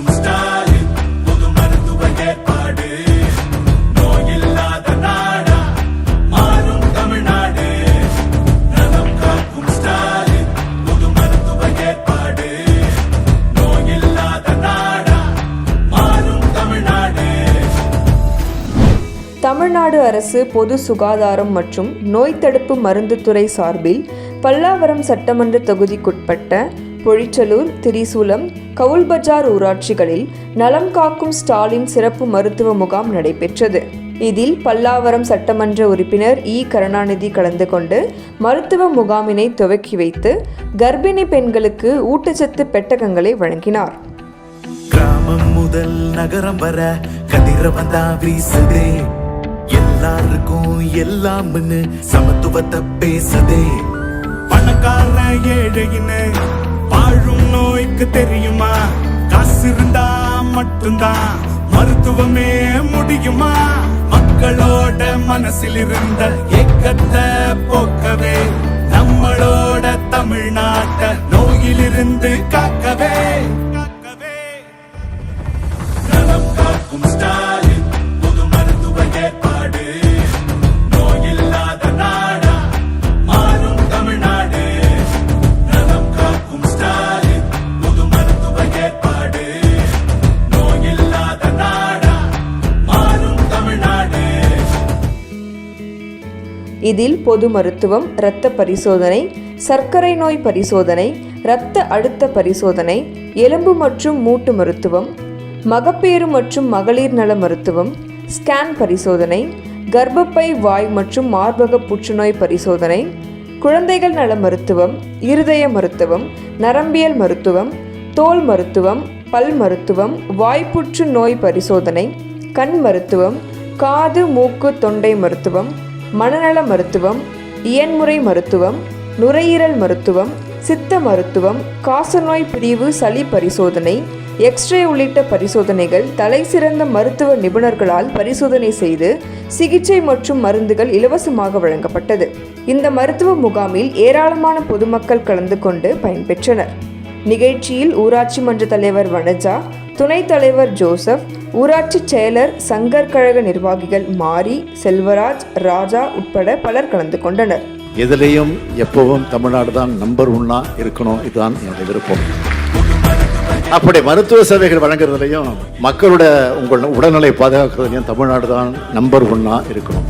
காக்கும் ஸ்டாலின் மருத்துவ ஏற்பாடு. நாடா மாறும் தமிழ்நாடு. நலம் காக்கும் ஸ்டாலின் மருத்துவ ஏற்பாடு. நாடா மாறும் தமிழ்நாடு. தமிழ்நாடு அரசு பொது சுகாதாரம் மற்றும் நோய் தடுப்பு மருந்து துறை சார்பில் பல்லாவரம் சட்டமன்ற தொகுதிக்குட்பட்ட பொழிச்சலூர் திரிசூலம் கவுல்பஜார் ஊராட்சிகளில் நலம் காக்கும் ஸ்டாலின் சிறப்பு மருத்துவ முகாம் நடைபெற்றது. இதில் பல்லாவரம் சட்டமன்ற உறுப்பினர் இ. கருணாநிதி கலந்து கொண்டு மருத்துவ முகாமினை துவக்கி வைத்து கர்ப்பிணி பெண்களுக்கு ஊட்டச்சத்து பெட்டகங்களை வழங்கினார். கிராமம் முதல் நகரம் வர கதிரவன் வீசுதே. எல்லாருக்கும் எல்லாம்னு சமத்துவத்தை பேசுதே. பணக்கார மட்டும்தான் மருத்துவமே முடியுமா? மக்களோட மனசில் இருந்த ஏக்கத்தை இதில் பொது மருத்துவம் இரத்த பரிசோதனை சர்க்கரை நோய் பரிசோதனை இரத்த அழுத்த பரிசோதனை எலும்பு மற்றும் மூட்டு மருத்துவம் மகப்பேறு மற்றும் மகளிர் நல மருத்துவம் ஸ்கேன் பரிசோதனை கர்ப்பப்பை வாய் மற்றும் மார்பக புற்றுநோய் பரிசோதனை குழந்தைகள் நல மருத்துவம் இருதய மருத்துவம் நரம்பியல் மருத்துவம் தோல் மருத்துவம் பல் மருத்துவம் வாய்ப்புற்று நோய் பரிசோதனை கண் மருத்துவம் காது மூக்கு தொண்டை மருத்துவம் மனநல மருத்துவம் இயன்முறை மருத்துவம் நுரையீரல் மருத்துவம் சித்த மருத்துவம் காசநோய் பிரிவு சளி பரிசோதனை எக்ஸ்ரே உள்ளிட்ட பரிசோதனைகள் தலைசிறந்த மருத்துவ நிபுணர்களால் பரிசோதனை செய்து சிகிச்சை மற்றும் மருந்துகள் இலவசமாக வழங்கப்பட்டது. இந்த மருத்துவ முகாமில் ஏராளமான பொதுமக்கள் கலந்து கொண்டு பயன்பெற்றனர். நிகழ்ச்சியில் ஊராட்சி மன்ற தலைவர் வனஜா துணைத் தலைவர் ஜோசப் ஊராட்சி செயலர் சங்கர் கழக நிர்வாகிகள் மாரி செல்வராஜ் ராஜா உட்பட பலர் கலந்து கொண்டனர். எதிலையும் எப்பவும் தமிழ்நாடு தான் நம்பர் ஒன்னா இருக்கணும் இதுதான் என்னுடைய விருப்பம். அப்படி மருத்துவ சேவைகள் வழங்குறதுலையும் மக்களோட உங்கள் உடல்நிலை பாதுகாக்கிறதுலையும் தமிழ்நாடு தான் நம்பர் ஒன்னா இருக்கணும்.